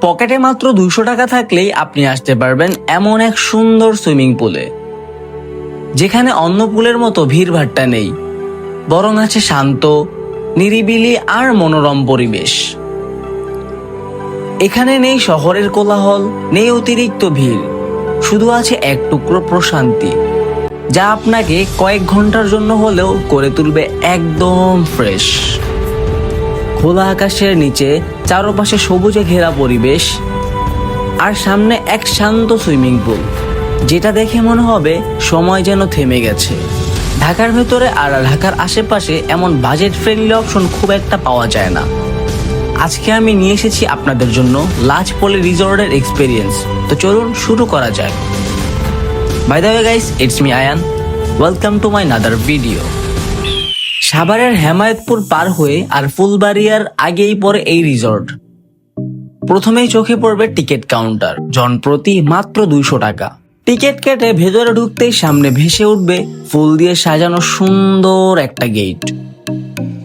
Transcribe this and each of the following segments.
পকেটে মাত্র দুইশো টাকা থাকলেই আপনি আসতে পারবেন এমন এক সুন্দর সুইমিং পুলে। যেখানে অন্য পুলের মতো ভিড়ভাট্টা নেই। বরং আছে শান্ত, নিরিবিলি আর মনোরম পরিবেশ। এখানে নেই শহরের কোলাহল, নেই অতিরিক্ত ভিড়। শুধু আছে এক টুকরো প্রশান্তি, যা আপনাকে কয়েক ঘণ্টার জন্য হলেও করে তুলবে একদম ফ্রেশ। খোলা আকাশের নিচে, চারপাশে সবুজে ঘেরা পরিবেশ, আর সামনে এক শান্ত সুইমিং পুল, যেটা দেখে মনে হবে সময় যেন থেমে গেছে। ঢাকার ভেতরে আর ঢাকার আশেপাশে এমন বাজেট ফ্রেন্ডলি অপশন খুব একটা পাওয়া যায় না। আজকে আমি নিয়ে এসেছি আপনাদের জন্য লাজ পলি রিসর্টের এক্সপিরিয়েন্স তো চলুন শুরু করা যাক। By the guys it's me Ayan welcome to my another video সাভারের হেমায়তপুর পার হয়ে আর ফুলবাড়িয়ার আগেই পড়ে এই রিসর্ট প্রথমেই চোখে পড়বে টিকিট কাউন্টার জন প্রতি মাত্র দুইশো টাকা। টিকিট কেটে ভেতরে ঢুকতেই সামনে ভেসে উঠবে ফুল দিয়ে সাজানো সুন্দর একটা গেট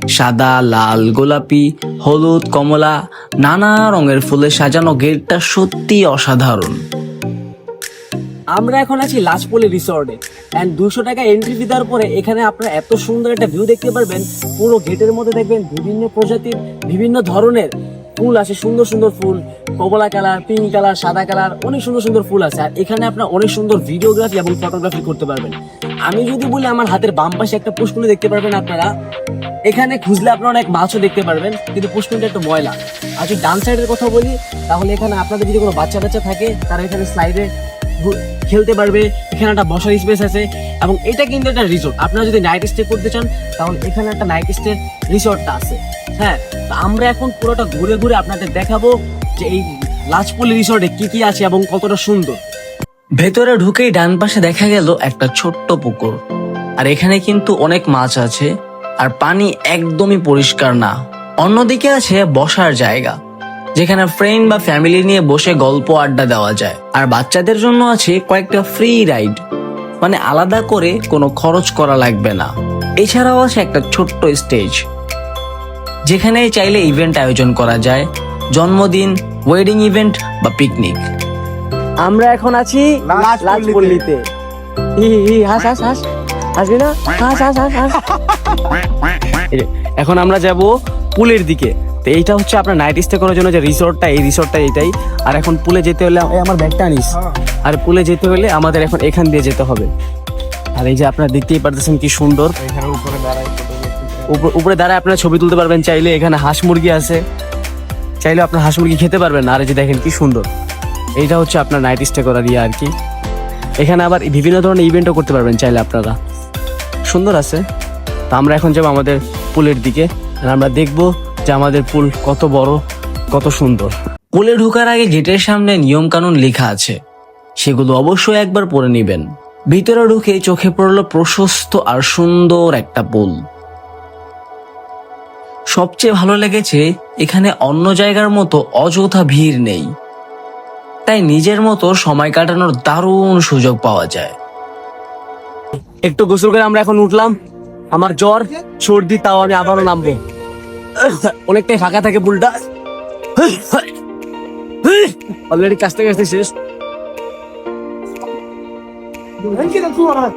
সাদা, লাল, গোলাপি, হলুদ, কমলা, নানা রঙের ফুলে সাজানো গেটটা সত্যি অসাধারণ। আমরা এখন আছি লাশপলি রিসর্টে। অ্যান্ড দুশো টাকা এন্ট্রি ফি দেওয়ার পরে এখানে আপনারা এত সুন্দর একটা ভিউ দেখতে পারবেন। পুরো গেটের মধ্যে দেখবেন বিভিন্ন প্রজাতির, বিভিন্ন ধরনের ফুল আছে। সুন্দর সুন্দর ফুল, কমলা কালার পিঙ্ক কালার, সাদা কালার, অনেক সুন্দর সুন্দর ফুল আছে। আর এখানে আপনার অনেক সুন্দর ভিডিওগ্রাফি এবং ফটোগ্রাফি করতে পারবেন। আমি যদি বলি আমার হাতের বাম পাশে একটা পুষ্কুনি দেখতে পারবেন আপনারা। এখানে খুঁজলে আপনারা অনেক মাছও দেখতে পারবেন, কিন্তু পুষ্কুনিটা একটু ময়লা। আর যদি ডান সাইডের কথা বলি, তাহলে এখানে আপনাদের যদি কোনো বাচ্চা বাচ্চা থাকে, তারা এখানে স্লাইডে খেলতে পারবে, এখানে একটা বসার স্পেস আছে এবং এটা কিন্তু একটা রিসোর্ট আপনারা যদি নাইট স্টে করতে চান, তাহলে এখানে একটা নাইট স্টে রিসোর্টটা আছে। হ্যাঁ তো আমরা এখন পুরোটা ঘুরে ঘুরে আপনাদের দেখাবো যে এই লাজপল্লি রিসোর্টে কি কি আছে এবং কতটা সুন্দর। ভেতরে ঢুকেই ডান পাশে দেখা গেল একটা ছোট্ট পুকুর। আর এখানে কিন্তু অনেক মাছ আছে, আর পানি একদমই পরিষ্কার না। অন্যদিকে আছে বসার জায়গা। যেখানে ফ্রেন্ড বা ফ্যামিলি নিয়ে বসে গল্প আড্ডা দেওয়া যায়। আর বাচ্চাদের জন্য আছে কয়েকটা ফ্রি রাইড মানে আলাদা করে কোনো খরচ করা লাগবে না। এছাড়াও আছে একটা ছোট্ট স্টেজ যেখানে চাইলে ইভেন্ট আয়োজন করা যায়। জন্মদিন ওয়েডিং ইভেন্ট বা পিকনিক আমরা এখন আছি লাজপল্লিতে হি হি হাস হাস হাস। হাসবি না? হাস হাস হাস হাস। এখন আমরা যাব পুলের দিকে। তো এইটা হচ্ছে আপনার নাইট স্টে করার জন্য যে রিসোর্টটা এই রিসোর্টটা এইটাই। আর এখন পুলে যেতে হলে আমার ব্যাগটা আনিস। আর পুলে যেতে হলে আমাদের এখন এখান দিয়ে যেতে হবে। আর এই যে আপনারা দেখতেই পারতেছেন কি সুন্দর। উপরে- উপরে দাঁড়ায় আপনারা ছবি তুলতে পারবেন চাইলে। এখানে হাঁস মুরগি আছে। চাইলে আপনার হাঁস মুরগি খেতে পারবেন আর এই যে দেখেন কি সুন্দর। এইটা হচ্ছে আপনার নাইট স্টে করার ইয়ে আর কি। এখানে আবার বিভিন্ন ধরনের ইভেন্টও করতে পারবেন চাইলে আপনারা। সুন্দর আছে। তো আমরা এখন যাব আমাদের পুলের দিকে। আর আমরা দেখব যে আমাদের পুল কত বড়, কত সুন্দর। পুলে ঢোকার আগে গেটের সামনে নিয়ম কানুন লেখা আছে। সেগুলো অবশ্যই একবার পড়ে নেবেন। ভিতরে ঢুকে চোখে পড়ল প্রশস্ত আর সুন্দর একটা পুল। সবচেয়ে ভালো লেগেছে, এখানে অন্য জায়গার মতো অযথা ভিড় নেই। তাই নিজের মতো সময় কাটানোর দারুণ সুযোগ পাওয়া যায়। একটু গোসল করে আমরা এখন উঠলাম। আমার জ্বর, সর্দি, তাও আমি আবারও নামবো। অনেকটাই ফাঁকা থাকে পুলটা। অলরেডি কাছতে কাছতে শেষ।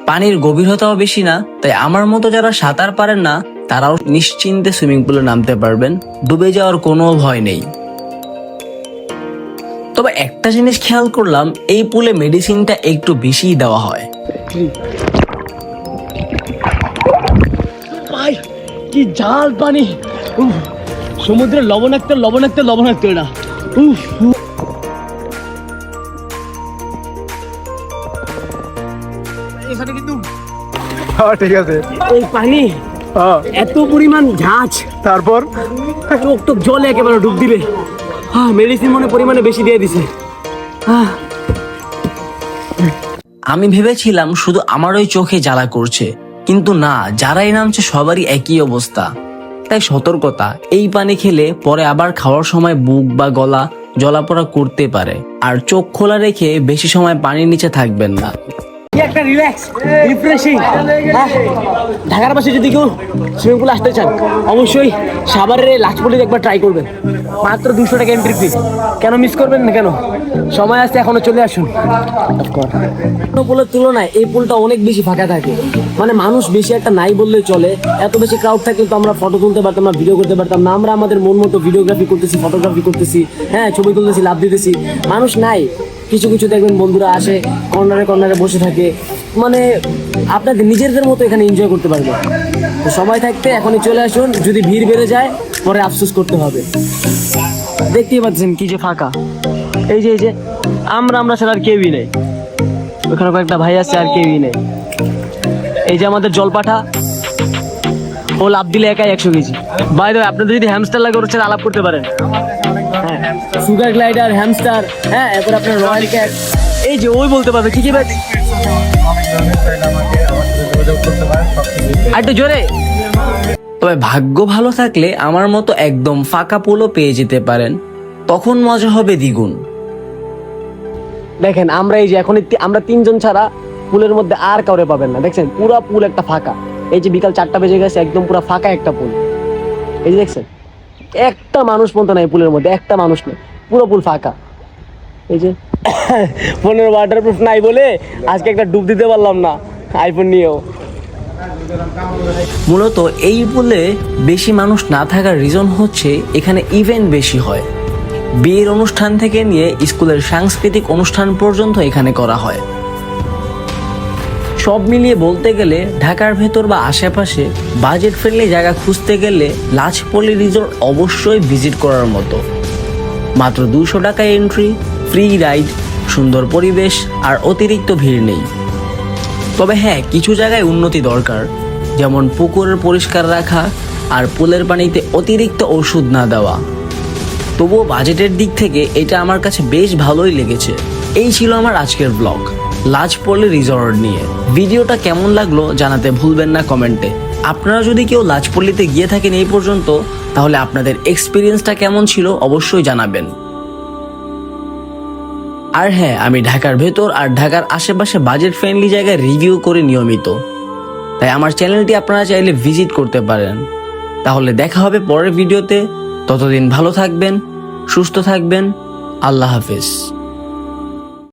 পানির গভীরতাও বেশি না, তাই আমার মতো যারা সাঁতার পারেন না, তারাও নিশ্চিন্তে সুইমিং পুলে নামতে পারবেন। ডুবে যাওয়ার কোনো ভয় নেই। তবে একটা জিনিস খেয়াল করলাম, এই পুলে মেডিসিনটা একটু বেশিই দেওয়া হয়। কি জাল পানি। উফ, সমুদ্রের লবণাক্ত লবণাক্ত লবণাক্ত এটা উফ উফ। এখানে কিন্তু হ্যাঁ ঠিক আছে। এই পানি হ্যাঁ। এত পরিমাণ ঝাঁজ। তারপর? চোখ টোক জলে একেবারে ডুব দিবে হ্যাঁ মেডিসিন মনে পরিমাণে বেশি দিয়ে দিছে। হ্যাঁ আমি ভেবেছিলাম শুধু আমারই চোখে জ্বালা করছে কিন্তু না যারাই নামছে সবারই একই অবস্থা। তাই সতর্কতা, এই পানি খেলে পরে আবার খাওয়ার সময় বুক বা গলা জলাপড়া করতে পারে। আর চোখ খোলা রেখে বেশি সময় পানির নিচে থাকবেন না। কি একটা রিল্যাক্স রিফ্রেশিং ঢাকার পাশে যদি কেউ সুইমিং পুলে আসতে চান অবশ্যই সাভারের এই লাচপল্লিতে একবার ট্রাই করবেন। মাত্র দুশো টাকা এন্ট্রি ফি কেন মিস করবেন না কেন? সময় আছে এখনও চলে আসুন। পুলের তুলনায় এই পুলটা অনেক বেশি ফাঁকা থাকে। মানে মানুষ বেশি একটা নাই বললেই চলে। এত বেশি ক্রাউড থাকলে তো আমরা ফটো তুলতে পারতাম না ভিডিও করতে পারতাম না। আমরা আমাদের মন মতো ভিডিওগ্রাফি করতেছি ফটোগ্রাফি করতেছি হ্যাঁ ছবি তুলতেছি লাভ দিতেছি। মানুষ নাই। কিছু কিছু দেখবেন বন্ধুরা আসে কর্নারে কর্নারে বসে থাকে। মানে আপনাদের নিজেদের মতো এখানে এনজয় করতে পারবে। সময় থাকতে এখনই চলে আসুন, যদি ভিড় বেড়ে যায়, পরে আফসোস করতে হবে। দেখতেই পাচ্ছেন কি যে ফাঁকা। এই যে এই যে, আমরা আমরা ছাড়া আর কেউই নেই। ওখানে কয়েকটা ভাই আছে, আর কেউই নেই। এই যে আমাদের জলপাঠা ও লাভ দিলে একাই একশো কেজি। বাইরে আপনাদের যদি হ্যামস্টার লাগে, ওর সাথে আলাপ করতে পারেন। সুগার গ্লাইডার হ্যামস্টার হ্যাঁ এরপর আপনার রয়্যাল ক্যাট এই যে ওই বলতে পারবে। কি কি ভাই? আর একটু জোরে। তবে ভাগ্য ভালো থাকলে আমার মতো একদম ফাঁকা পোলও পেয়ে যেতে পারেন। তখন মজা হবে দ্বিগুণ। দেখেন আমরা এই যে এখন আমরা তিনজন ছাড়া পুলের মধ্যে আর কাউরে পাবেন না। দেখছেন? পুরা পুল একটা ফাঁকা। এই যে বিকাল চারটা বেজে গেছে একদম পুরো ফাঁকা একটা পুল। এই যে দেখছেন? একটা মানুষ পর্যন্ত নাই পুলের মধ্যে একটা মানুষ নেই। পুরো পুল ফাঁকা। এই যে ফোনের ওয়াটারপ্রুফ নাই বলে আজকে একটা ডুব দিতে পারলাম না আইফোন নিয়েও। মূলত এই পুলে বেশি মানুষ না থাকার রিজন হচ্ছে এখানে ইভেন্ট বেশি হয়। বিয়ের অনুষ্ঠান থেকে নিয়ে স্কুলের সাংস্কৃতিক অনুষ্ঠান পর্যন্ত এখানে করা হয়। সব মিলিয়ে বলতে গেলে ঢাকার ভেতর বা আশেপাশে বাজেট ফ্রেন্ডলি জায়গা খুঁজতে গেলে লাজপল্লি রিসোর্ট অবশ্যই ভিজিট করার মতো। মাত্র দুশো টাকা এন্ট্রি ফ্রি রাইড সুন্দর পরিবেশ আর অতিরিক্ত ভিড় নেই। তবে হ্যাঁ কিছু জায়গায় উন্নতি দরকার, যেমন পুকুরের পরিষ্কার রাখা আর পুলের পানিতে অতিরিক্ত ওষুধ না দেওয়া। তবুও বাজেটের দিক থেকে এটা আমার কাছে বেশ ভালোই লেগেছে। এই ছিল আমার আজকের ব্লগ লাজপল্লি রিসর্ট নিয়ে। ভিডিওটা কেমন লাগল জানাতে ভুলবেন না কমেন্টে। আপনারা যদি কেউ লাজপল্লিতে গিয়ে থাকেন এই পর্যন্ত, তাহলে আপনাদের এক্সপিরিয়েন্সটা কেমন ছিল অবশ্যই জানাবেন। আর হ্যাঁ আমি ঢাকার ভেতর আর ঢাকার আশেপাশে বাজেট ফ্রেন্ডলি জায়গায় রিভিউ করে নিয়মিত। তাই আমার চ্যানেলটি আপনারা চাইলে ভিজিট করতে পারেন। তাহলে দেখা হবে পরের ভিডিওতে। ততদিন ভালো থাকবেন, সুস্থ থাকবেন। আল্লাহ হাফিজ।